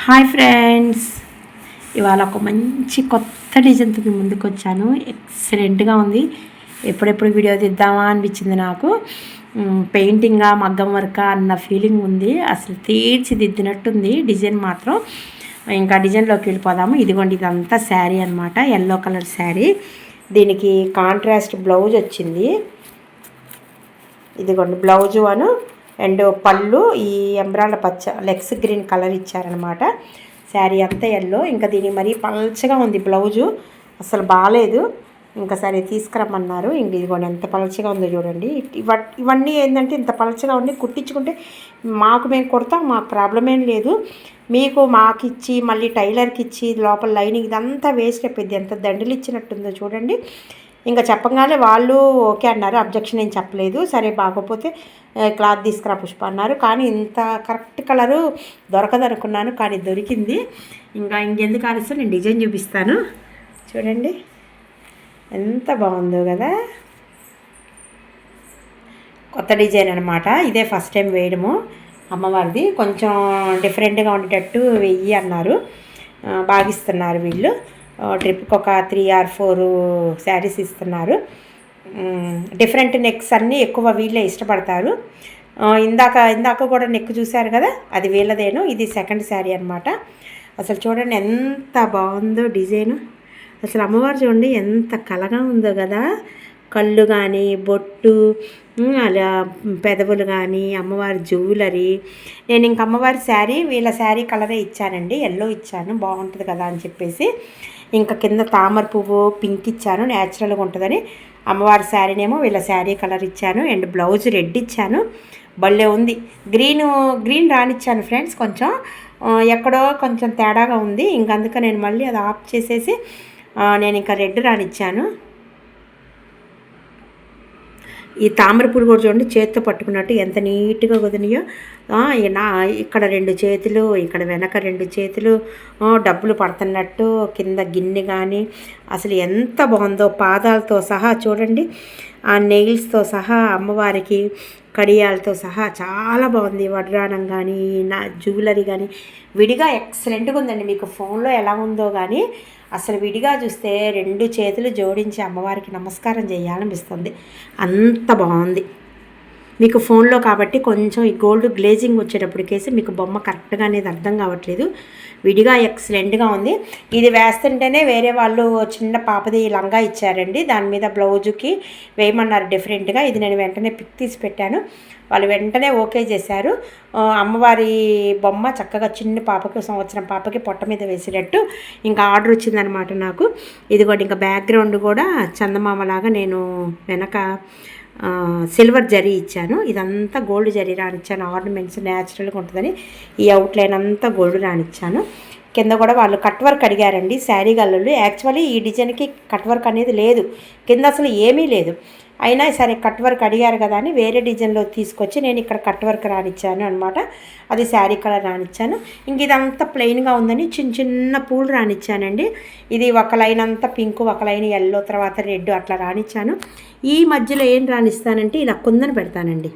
Hi friends. ఇవాళ ఒక మంచి కొత్త డిజైన్తో మీ ముందుకు వచ్చాను ఎక్సలెంట్గా ఉంది. ఎప్పుడెప్పుడు వీడియో తీద్దామా అనిపించింది నాకు. పెయింటింగా మగ్గం వర్క అన్న ఫీలింగ్ ఉంది. అసలు తీర్చిదిద్దినట్టుంది డిజైన్ మాత్రం. ఇంకా డిజైన్లోకి వెళ్ళిపోదాము. ఇదిగోండి ఇదంతా శారీ అనమాట ఎల్లో కలర్ శారీ. దీనికి కాంట్రాస్ట్ బ్లౌజ్ వచ్చింది. ఇదిగోండి బ్లౌజు అను. అండ్ పళ్ళు ఈ ఎంబ్రాయిడ్ పచ్చ లెగ్స్ గ్రీన్ కలర్ ఇచ్చారనమాట. శారీ అంతా ఎల్లో. ఇంకా దీనికి మరీ పల్చగా ఉంది బ్లౌజు. అసలు బాగాలేదు ఇంకా సరే తీసుకురమ్మన్నారు. ఇంక ఇదిగోండి ఎంత పలచగా ఉందో చూడండి. ఇవన్నీ ఏంటంటే ఇంత పలచగా ఉండి కుట్టించుకుంటే మాకు మేము కుడతాం మాకు ప్రాబ్లం ఏం లేదు. మీకు మాకు ఇచ్చి మళ్ళీ టైలర్కి ఇచ్చి లోపల లైనింగ్ ఇదంతా వేస్ట్ అయిపోయింది. ఎంత దండలు ఇచ్చినట్టుందో చూడండి. ఇంకా చెప్పగానే వాళ్ళు ఓకే అన్నారు అబ్జెక్షన్ ఏం చెప్పలేదు. సరే బాగోపోతే క్లాత్ తీసుకురా పుష్ప అన్నారు. కానీ ఇంత కరెక్ట్ కలరు దొరకదనుకున్నాను కానీ దొరికింది. ఇంకా ఇంకెందుకు ఆలస్యం? నేను డిజైన్ చూపిస్తాను. చూడండి. ఎంత బాగుందో కదా. కొత్త డిజైన్ అనమాట ఇదే ఫస్ట్ టైం వేయడము. అమ్మవారిది. కొంచెం డిఫరెంట్గా ఉండేటట్టు వెయ్యి అన్నారు. భావిస్తున్నారు వీళ్ళు. ట్రిప్కి ఒక త్రీ ఆర్ ఫోర్ శారీస్ ఇస్తున్నారు. డిఫరెంట్ నెక్స్ అన్నీ ఎక్కువ వీళ్ళే ఇష్టపడతారు. ఇందాక ఇందాక కూడా నెక్ చూశారు కదా అది వీళ్ళదేను ఇది సెకండ్ శారీ అనమాట అసలు చూడండి ఎంత బాగుందో డిజైను. అసలు అమ్మవారు చూడండి ఎంత కలగా ఉందో కదా. కళ్ళు కానీ బొట్టు అలా పెదవులు కానీ అమ్మవారి జ్యువెలరీ నేను ఇంక అమ్మవారి శారీ వీళ్ళ శారీ కలరే ఇచ్చానండి. ఎల్లో ఇచ్చాను. బాగుంటుంది కదా అని చెప్పేసి ఇంకా కింద తామర పువ్వు పింక్ ఇచ్చాను. న్యాచురల్గా ఉంటుందని అమ్మవారి శారీనేమో వీళ్ళ శారీ కలర్ ఇచ్చాను. అండ్ బ్లౌజ్ రెడ్ ఇచ్చాను. భలే ఉంది. గ్రీన్ గ్రీన్ రానిచ్చాను ఫ్రెండ్స్ కొంచెం. ఎక్కడో కొంచెం తేడాగా ఉంది. ఇంక నేను మళ్ళీ అది ఆఫ్ చేసేసి నేను ఇంకా రెడ్ రానిచ్చాను. ఈ తామర పూలు కూడా చూడండి చేత్తో పట్టుకున్నట్టు ఎంత నీట్గా కుదినాయో ఈ నా ఇక్కడ రెండు చేతులు ఇక్కడ వెనక రెండు చేతులు డబ్బులు పడుతున్నట్టు కింద గిన్నె కానీ అసలు ఎంత బాగుందో పాదాలతో సహా చూడండి. ఆ నెయిల్స్తో సహా అమ్మవారికి కడియాలతో సహా చాలా బాగుంది. వడ్రానం కానీ నా జ్యువెలరీ కానీ విడిగా ఎక్సలెంట్గా ఉందండి. మీకు ఫోన్లో ఎలా ఉందో కానీ అసలు విడిగా చూస్తే రెండు చేతులు జోడించి అమ్మవారికి నమస్కారం చేయాలనిపిస్తుంది. అంత బాగుంది. మీకు ఫోన్లో కాబట్టి కొంచెం ఈ గోల్డ్ గ్లేజింగ్ వచ్చేటప్పటికేసి మీకు బొమ్మ కరెక్ట్గా అనేది అర్థం కావట్లేదు. విడిగా ఎక్సలెంట్గా ఉంది. ఇది వేస్తుంటేనే వేరే వాళ్ళు చిన్న పాపది లంగా ఇచ్చారండి. దాని మీద బ్లౌజుకి వేయమన్నారు డిఫరెంట్గా ఇది నేను వెంటనే పిక్ తీసి పెట్టాను. వాళ్ళు వెంటనే ఓకే చేశారు. అమ్మవారి బొమ్మ చక్కగా చిన్న పాపకి సంవత్సరం పాపకి పొట్ట మీద వేసేటట్టు ఇంకా ఆర్డర్ వచ్చిందనమాట నాకు. ఇది కూడా ఇంకా బ్యాక్గ్రౌండ్ కూడా చందమామలాగా నేను వెనక సిల్వర్ జరీ ఇచ్చాను. ఇదంతా గోల్డ్ జరీ రానిచ్చాను ఆర్నమెంట్స్ న్యాచురల్గా ఉంటుందని ఈ అవుట్లైన్ అంతా గోల్డ్ రానిచ్చాను కింద కూడా వాళ్ళు కట్ వర్క్ అడిగారండి. శారీ గల్లలు యాక్చువల్లీ ఈ డిజైన్కి కట్ వర్క్ అనేది లేదు. కింద అసలు ఏమీ లేదు. అయినా సరే కట్ వర్క్ అడిగారు కదా అని వేరే డిజైన్లో తీసుకొచ్చి నేను ఇక్కడ కట్ వర్క్ రానిచ్చాను అనమాట అది శారీ కలర్ రానిచ్చాను. ఇంక ఇదంతా ప్లెయిన్గా ఉందని చిన్న చిన్న పూలు రానిచ్చానండి. ఇది ఒక లైన్ అంతా పింక్ ఒక లైన్ ఎల్లో తర్వాత రెడ్ అట్లా రానిచ్చాను. ఈ మధ్యలో ఏం రానిస్తానంటే ఇలా కుందని పెడతానండి.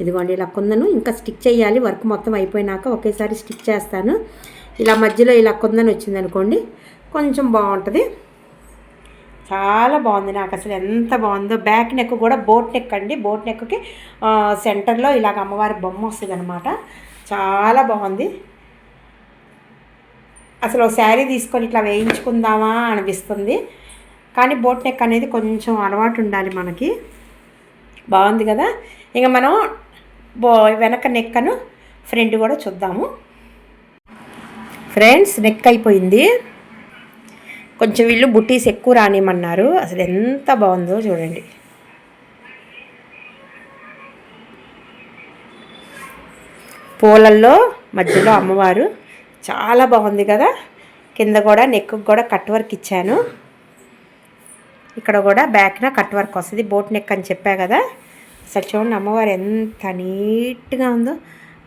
ఇదిగోండి ఇలా కుందను. ఇంకా స్టిక్ చేయాలి. వర్క్ మొత్తం అయిపోయినాక ఒకేసారి స్టిక్ చేస్తాను. ఇలా మధ్యలో ఇలా కుందన వచ్చిందనుకోండి కొంచెం బాగుంటుంది. చాలా బాగుంది నాకు అసలు ఎంత బాగుందో. బ్యాక్ నెక్ కూడా బోట్ నెక్ అండి. బోట్ నెక్కి సెంటర్లో ఇలాగ అమ్మవారి బొమ్మ వస్తుంది అనమాట చాలా బాగుంది. అసలు శారీ తీసుకొని ఇట్లా వేయించుకుందామా అనిపిస్తుంది. కానీ బోట్ నెక్ అనేది కొంచెం అలవాటు ఉండాలి మనకి. బాగుంది కదా? ఇంకా మనం బో వెనక నెక్కను ఫ్రంట్ కూడా చూద్దాము. ఫ్రెండ్స్ నెక్ అయిపోయింది. కొంచెం వీళ్ళు బుట్టీస్ ఎక్కువ రానిమన్నారు అసలు ఎంత బాగుందో చూడండి. పూలల్లో మధ్యలో అమ్మవారు. చాలా బాగుంది కదా? కింద కూడా నెక్కు కూడా కట్ వర్క్ ఇచ్చాను. ఇక్కడ కూడా బ్యాక్న కట్ వర్క్ వస్తుంది. బోట్ నెక్ అని చెప్పా కదా? అసలు చూడండి అమ్మవారు ఎంత నీట్గా ఉందో.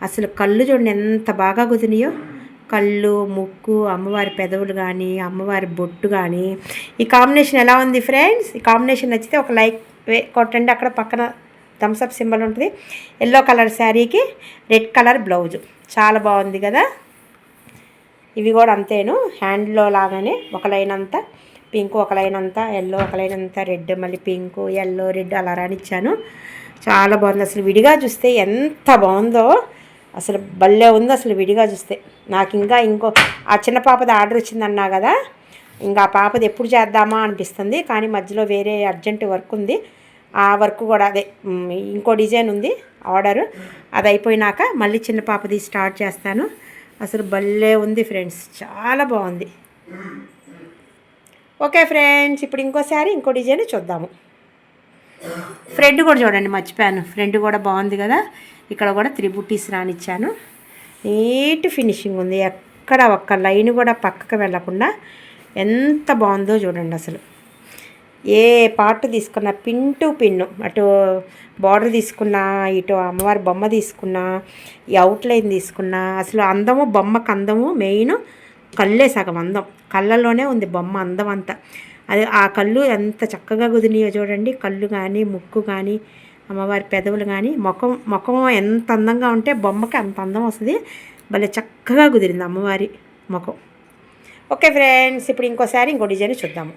అసలు కళ్ళు చూడండి ఎంత బాగా కుదినాయో కళ్ళు ముక్కు అమ్మవారి పెదవులు కానీ అమ్మవారి బొట్టు కానీ ఈ కాంబినేషన్ ఎలా ఉంది ఫ్రెండ్స్? ఈ కాంబినేషన్ నచ్చితే ఒక లైక్ వే కొట్టండి. అక్కడ పక్కన థమ్స్అప్ సింబల్ ఉంటుంది. ఎల్లో కలర్ శారీకి రెడ్ కలర్ బ్లౌజ్. చాలా బాగుంది కదా? ఇవి కూడా అంతేను. హ్యాండ్లో లాగానే ఒక లైన్ అంతా పింక్ ఒక లైన్ అంతా ఎల్లో ఒక లైన్ అంతా రెడ్ మళ్ళీ పింక్ ఎల్లో రెడ్ అలా రానిచ్చాను. చాలా బాగుంది. అసలు విడిగా చూస్తే ఎంత బాగుందో. అసలు భలే ఉంది అసలు విడిగా చూస్తే. నాకు ఇంకా ఇంకో ఆ చిన్న పాపది ఆర్డర్ వచ్చిందన్నా కదా ఇంకా ఆ పాపది ఎప్పుడు చేద్దామా అనిపిస్తుంది కానీ మధ్యలో వేరే అర్జెంట్ వర్క్ ఉంది. ఆ వర్క్ కూడా అదే ఇంకో డిజైన్ ఉంది ఆర్డర్. అది అయిపోయినాక మళ్ళీ చిన్న పాపది స్టార్ట్ చేస్తాను. అసలు భలే ఉంది ఫ్రెండ్స్ చాలా బాగుంది. ఓకే ఫ్రెండ్స్ ఇప్పుడు ఇంకోసారి ఇంకో డిజైన్ చూద్దాము. ఫ్రెండ్ కూడా చూడండి మర్చిపోయాను. ఫ్రెండ్ కూడా బాగుంది కదా. ఇక్కడ కూడా త్రిబుటీస్ రానిచ్చాను. నీట్ ఫినిషింగ్ ఉంది. ఎక్కడ ఒక్క లైన్ కూడా పక్కకు వెళ్ళకుండా ఎంత బాగుందో చూడండి అసలు. ఏ పార్ట్ తీసుకున్న పిన్ టు పిన్ను అటు బార్డర్ తీసుకున్నా ఇటు అమ్మవారి బొమ్మ తీసుకున్నా ఈ అవుట్లైన్ తీసుకున్నా అసలు అందము బొమ్మకు అందము మెయిన్ కళ్ళే సగం అందం. కళ్ళలోనే ఉంది బొమ్మ అందం అంతా. అది ఆ కళ్ళు ఎంత చక్కగా కుదిరినాయో చూడండి. కళ్ళు కానీ ముక్కు కానీ అమ్మవారి పెదవులు కానీ ముఖం ముఖం ఎంత అందంగా ఉంటే బొమ్మకి అంత అందం వస్తుంది. భలే చక్కగా కుదిరింది అమ్మవారి ముఖం. ఓకే ఫ్రెండ్స్ ఇప్పుడు ఇంకోసారి ఇంకో డిజైన్ చూద్దాము.